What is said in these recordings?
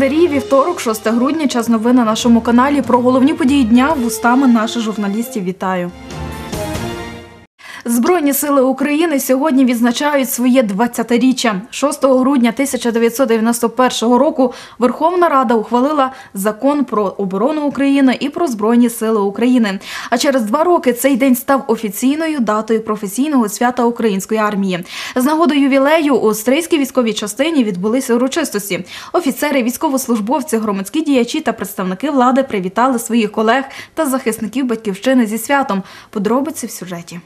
календарі вівторок, 6 грудня. Час новин на нашому каналі. Про головні події дня вустами наших журналістів. Вітаю. Збройні сили України сьогодні відзначають своє 20-річчя. 6 грудня 1991 року Верховна Рада ухвалила закон про оборону України і про Збройні сили України. А через два роки цей день став офіційною датою професійного свята української армії. З нагодою ювілею у Стрийській військовій частині відбулися урочистості. Офіцери, військовослужбовці, громадські діячі та представники влади привітали своїх колег та захисників батьківщини зі святом. Подробиці в сюжеті.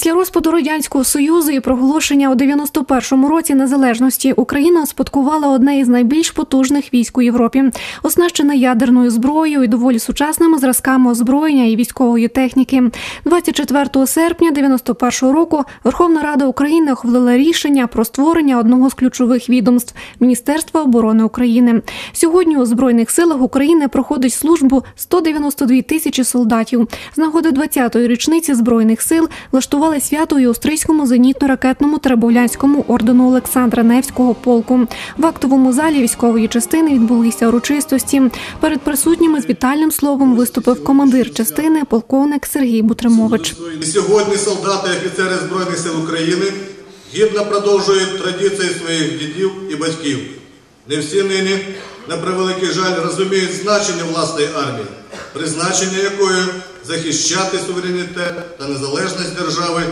Після розпаду радянського союзу і проголошення у 91-му році незалежності Україна спадкувала одне із найбільш потужних військ у Європі, оснащена ядерною зброєю і доволі сучасними зразками озброєння і військової техніки. 24 серпня 91-го року Верховна Рада України ухвалила рішення про створення одного з ключових відомств Міністерства оборони України. Сьогодні у збройних силах України проходить службу 192 тисячі солдатів. З нагоди 20-ї річниці збройних сил влаштували влаштували свято і Острийському зенітно-ракетному Теребовлянському ордену Олександра Невського полку. В актовому залі військової частини відбулися урочистості. Перед присутніми з вітальним словом виступив командир частини, полковник Сергій Бутримович. Сьогодні солдати і офіцери Збройних сил України гідно продовжують традиції своїх дідів і батьків. Не всі нині, на превеликий жаль, розуміють значення власної армії, призначення якої захищати суверенітет та незалежність держави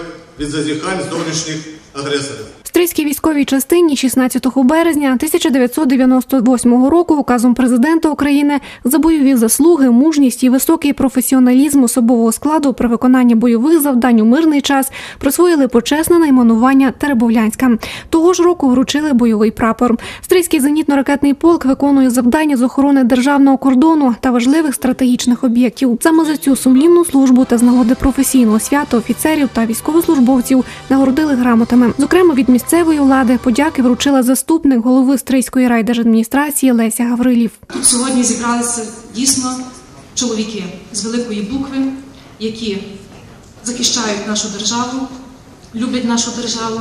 від зазіхань зовнішніх агресорів. В Стрийській військовій частині 16 березня 1998 року указом президента України за бойові заслуги, мужність і високий професіоналізм особового складу при виконанні бойових завдань у мирний час присвоїли почесне найменування Теребовлянська. Того ж року вручили бойовий прапор. Стрийський зенітно-ракетний полк виконує завдання з охорони державного кордону та важливих стратегічних об'єктів. Саме за цю сумлінну службу та з нагоди професійного свята офіцерів та військовослужбовців нагородили грамотами. Зокрема, від місцевої влади подяки вручила заступник голови Стрийської райдержадміністрації Леся Гаврилів. Сьогодні зібралися дійсно чоловіки з великої букви, які захищають нашу державу, люблять нашу державу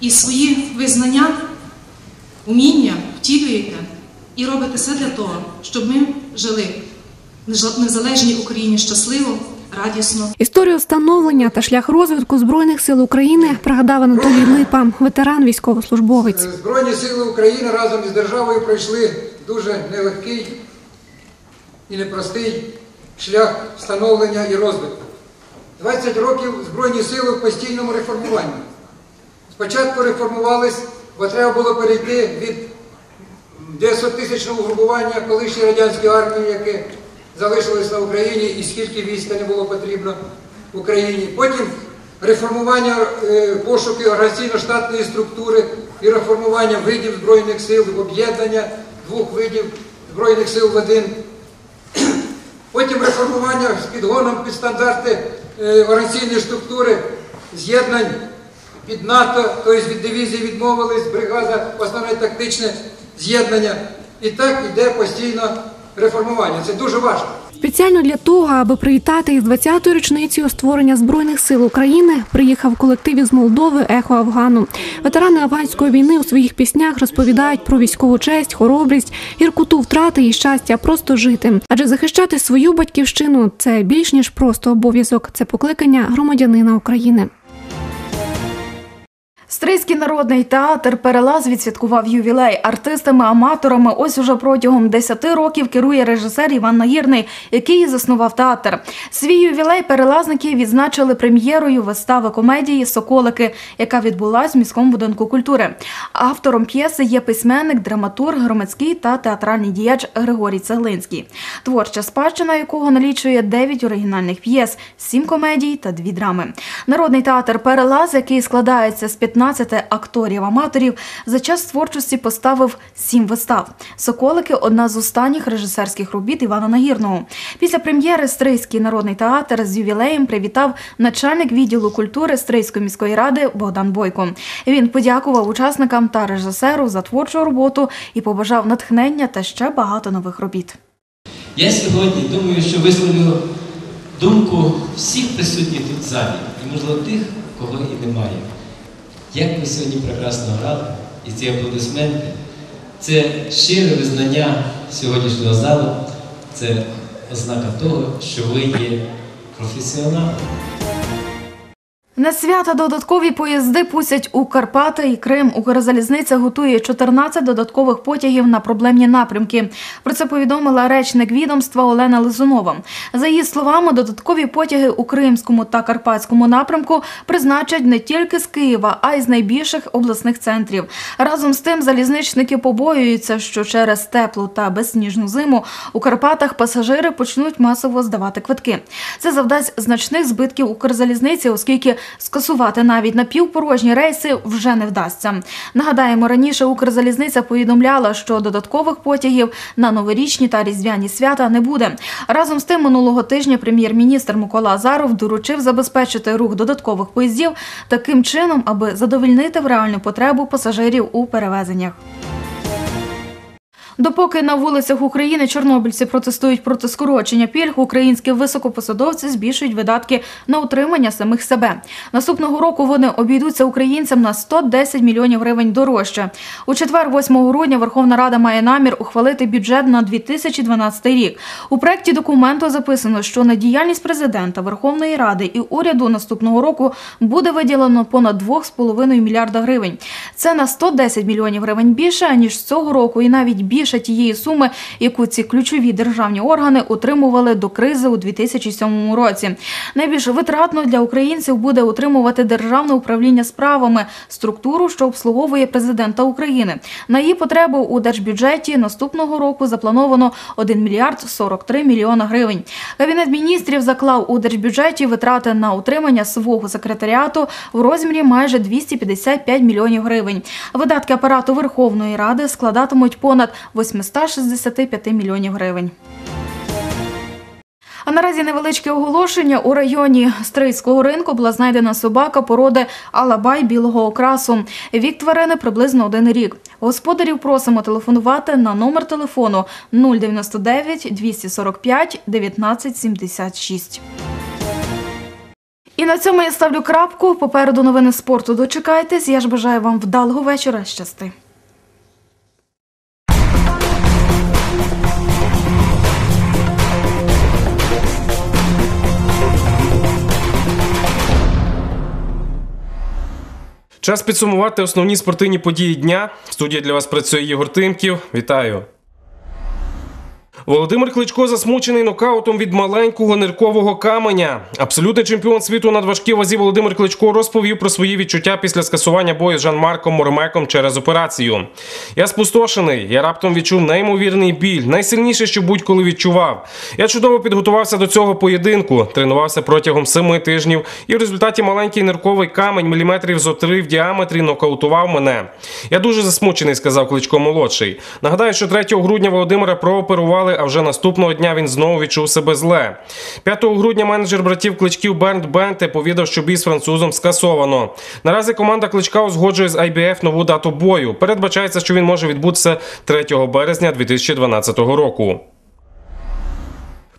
і свої визнання, уміння втілюєте і робите все для того, щоб ми жили в незалежній Україні щасливо радісно. Історію встановлення та шлях розвитку збройних сил України пригадав Анатолій Липа, ветеран військовослужбовець. Збройні сили України разом із державою пройшли дуже нелегкий і непростий шлях встановлення і розвитку. 20 років Збройні сили в постійному реформуванні. Спочатку реформувались, бо треба було перейти від 10 тисячного групування колишньої радянської армії, яке залишилось на Україні і скільки війська не було потрібно Україні. Потім реформування е, пошуки організаційно-штатної структури і реформування видів Збройних сил, об'єднання двох видів Збройних сил в один. Потім реформування з підгоном під стандарти е, організаційної структури, з'єднань під НАТО, тобто від дивізії відмовились, бригада, основне тактичне з'єднання. І так йде постійно реформування. Це дуже важко. Спеціально для того, аби привітати із 20-ю річницею створення збройних сил України, приїхав колектив із Молдови Ехо Афгану. Ветерани афганської війни у своїх піснях розповідають про військову честь, хоробрість, гіркоту втрати і щастя просто жити. Адже захищати свою батьківщину це більш ніж просто обов'язок, це покликання громадянина України. Стрийський народний театр Перелаз відсвяткував ювілей артистами-аматорами. Ось уже протягом 10 років керує режисер Іван Нагірний, який заснував театр. Свій ювілей перелазники відзначили прем'єрою вистави комедії Соколики, яка відбулась в міському будинку культури. Автором п'єси є письменник, драматург, громадський та театральний діяч Григорій Цеглинський, творча спадщина якого налічує 9 оригінальних п'єс, 7 комедій та 2 драми. Народний театр Перелаз, який складається з 15 15 акторів-аматорів за час творчості поставив сім вистав. Соколики одна з останніх режисерських робіт Івана Нагірного. Після прем'єри Стрийський народний театр з ювілеєм привітав начальник відділу культури Стрийської міської ради Богдан Бойко. Він подякував учасникам та режисеру за творчу роботу і побажав натхнення та ще багато нових робіт. Я сьогодні думаю, що висловлю думку всіх присутніх тут в залі, і можливо тих, кого і немає. Як ви сьогодні прекрасно грали, і ці аплодисменти це щире визнання сьогоднішнього залу це ознака того, що ви є професіонали. На свята додаткові поїзди пустять у Карпати і Крим. Укрзалізниця готує 14 додаткових потягів на проблемні напрямки. Про це повідомила речник відомства Олена Лизунова. За її словами, додаткові потяги у Кримському та Карпатському напрямку призначать не тільки з Києва, а й з найбільших обласних центрів. Разом з тим, залізничники побоюються, що через теплу та безсніжну зиму у Карпатах пасажири почнуть масово здавати квитки. Це завдасть значних збитків Укрзалізниці, оскільки скасувати навіть напівпорожні рейси вже не вдасться. Нагадаємо, раніше Укрзалізниця повідомляла, що додаткових потягів на новорічні та різдвяні свята не буде. Разом з тим, минулого тижня прем'єр-міністр Микола Азаров доручив забезпечити рух додаткових поїздів таким чином, аби задовольнити в реальну потребу пасажирів у перевезеннях. Допоки на вулицях України чорнобильці протестують проти скорочення пільг, українські високопосадовці збільшують видатки на утримання самих себе. Наступного року вони обійдуться українцям на 110 мільйонів гривень дорожче. У четвер, 8 грудня, Верховна Рада має намір ухвалити бюджет на 2012 рік. У проекті документу записано, що на діяльність президента Верховної Ради і уряду наступного року буде виділено понад 2,5 мільярда гривень. Це на 110 мільйонів гривень більше ніж цього року, і навіть більше тієї суми, яку ці ключові державні органи утримували до кризи у 2007 році. Найбільш витратно для українців буде утримувати державне управління справами структуру, що обслуговує президента України. На її потребу у держбюджеті наступного року заплановано 1 мільярд 43 мільйона гривень. Кабінет міністрів заклав у держбюджеті витрати на утримання свого секретаріату в розмірі майже 255 мільйонів гривень. Видатки апарату Верховної Ради складатимуть понад 865 мільйонів гривень. А наразі невеличке оголошення у районі Стрийського ринку була знайдена собака породи Алабай білого окрасу. Вік тварини приблизно один рік. Господарів просимо телефонувати на номер телефону 099 245 1976. І на цьому я ставлю крапку. Попереду новини спорту. Дочекайтесь. Я ж бажаю вам вдалого вечора. Щасти. Час підсумувати основні спортивні події дня. В студії для вас працює Єгор Тимків. Вітаю. Володимир Кличко засмучений нокаутом від маленького ниркового каменя. Абсолютний чемпіон світу надважкій вазі Володимир Кличко розповів про свої відчуття після скасування бою з Жан-Марком Мормеком через операцію. Я спустошений. Я раптом відчув неймовірний біль, найсильніше, що будь-коли відчував. Я чудово підготувався до цього поєдинку, тренувався протягом семи тижнів, і в результаті маленький нирковий камень міліметрів зо три в діаметрі нокаутував мене. Я дуже засмучений, сказав Кличко молодший. Нагадаю, що 3 грудня Володимира прооперували, а вже наступного дня він знову відчув себе зле. 5 грудня менеджер братів Кличків Бернт Бенте повідав, що бій з французом скасовано. Наразі команда Кличка узгоджує з IBF нову дату бою. Передбачається, що він може відбутися 3 березня 2012 року.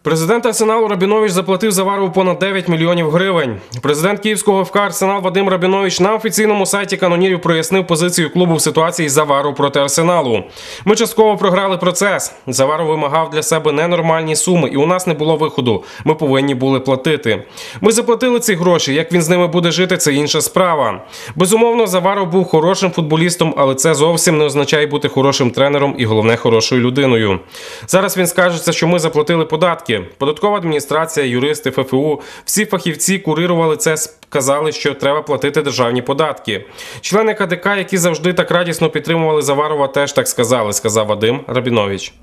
Президент Арсеналу Рабінович заплатив за Заварову понад 9 мільйонів гривень. Президент Київського ФК Арсенал Вадим Рабінович на офіційному сайті канонірів прояснив позицію клубу в ситуації Завару проти Арсеналу. Ми частково програли процес. Заваров вимагав для себе ненормальні суми, і у нас не було виходу. Ми повинні були платити. Ми заплатили ці гроші. Як він з ними буде жити, це інша справа. Безумовно, Заваров був хорошим футболістом, але це зовсім не означає бути хорошим тренером і головне хорошою людиною. Зараз він скажеться, що ми заплатили податки. Податкова адміністрація, юристи, ФФУ, всі фахівці курирували це, сказали, що треба платити державні податки. Члени КДК, які завжди так радісно підтримували Заварова, теж так сказали, сказав Вадим Рабінович.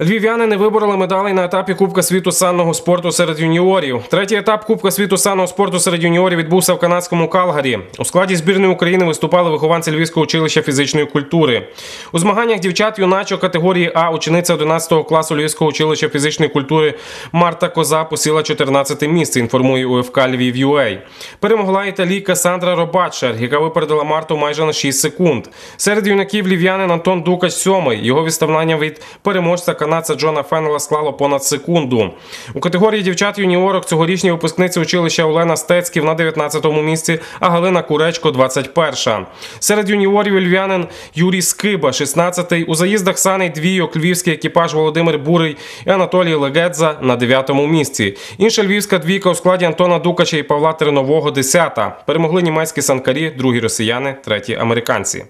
Львів'яни не вибороли медалей на етапі Кубка світу санного спорту серед юніорів. Третій етап Кубка світу санного спорту серед юніорів відбувся в канадському Калгарі. У складі збірної України виступали вихованці Львівського училища фізичної культури. У змаганнях дівчат юначок категорії А учениця 11 класу Львівського училища фізичної культури Марта Коза посіла 14 місце. Інформує УФК Львів.UA. Перемогла італійка Сандра Робачер, яка випередила Марту майже на 6 секунд. Серед юнаків львів'янин Антон Дукач сьомий. Його відставлення від переможця канадця Джона Феннела склало понад секунду. У категорії дівчат юніорок цьогорічні випускниці училища Олена Стецьків на 19-му місці, а Галина Куречко 21-ша. Серед юніорів львів'янин Юрій Скиба, 16-й. У заїздах саней двійок львівський екіпаж Володимир Бурий і Анатолій Легедза на 9-му місці. Інша львівська двійка у складі Антона Дукача і Павла Тернового 10-та. Перемогли німецькі санкарі, другі росіяни, треті американці.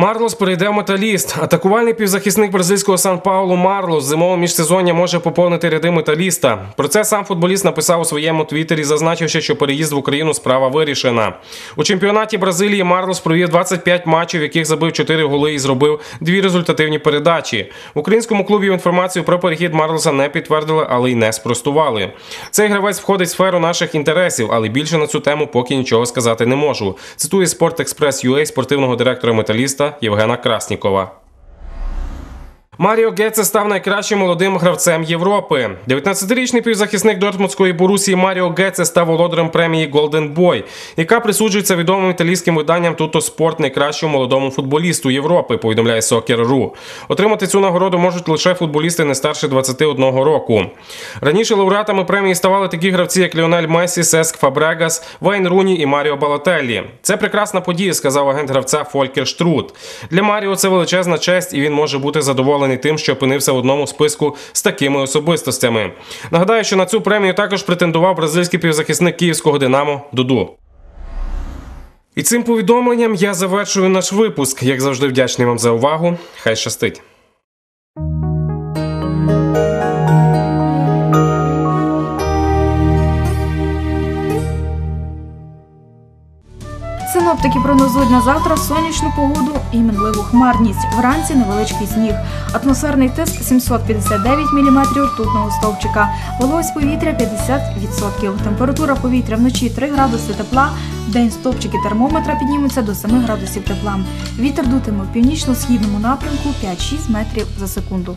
Марлос перейде металіст. Атакувальний півзахисник бразильського Сан Паулу Марлос зимове міжсезоння може поповнити ряди металіста. Про це сам футболіст написав у своєму твіттері, зазначивши, що переїзд в Україну справа вирішена. У чемпіонаті Бразилії Марлос провів 25 матчів, в яких забив 4 голи і зробив дві результативні передачі. В українському клубі інформацію про перехід Марлоса не підтвердили, але й не спростували. Цей гравець входить в сферу наших інтересів, але більше на цю тему поки нічого сказати не можу. Цитує Спорт-Експрес.UA спортивного директора металіста Євгена Краснікова. Маріо Геце став найкращим молодим гравцем Європи. 19-річний півзахисник Дортмундської Борусії Маріо Геце став володарем премії Golden Boy, яка присуджується відомим італійським виданням Туто Спорт найкращому молодому футболісту Європи. Повідомляє Soccer.ru. Отримати цю нагороду можуть лише футболісти не старше 21 року. Раніше лауреатами премії ставали такі гравці, як Ліонель Месі, Сеск Фабрегас, Вейн Руні і Маріо Балотеллі. Це прекрасна подія, сказав агент гравця Фолькер Штрут. Для Маріо це величезна честь, і він може бути задоволений тим, що опинився в одному списку з такими особистостями. Нагадаю, що на цю премію також претендував бразильський півзахисник київського Динамо Дуду. І цим повідомленням я завершую наш випуск. Як завжди, вдячний вам за увагу. Хай щастить. Синоптики прогнозують на завтра сонячну погоду і мінливу хмарність. Вранці невеличкий сніг. Атмосферний тиск 759 мм ртутного стовпчика. Вологість повітря 50%. Температура повітря вночі 3 градуси тепла. В день стовпчики термометра піднімуться до 7 градусів тепла. Вітер дутиме в північно-східному напрямку 5-6 метрів за секунду.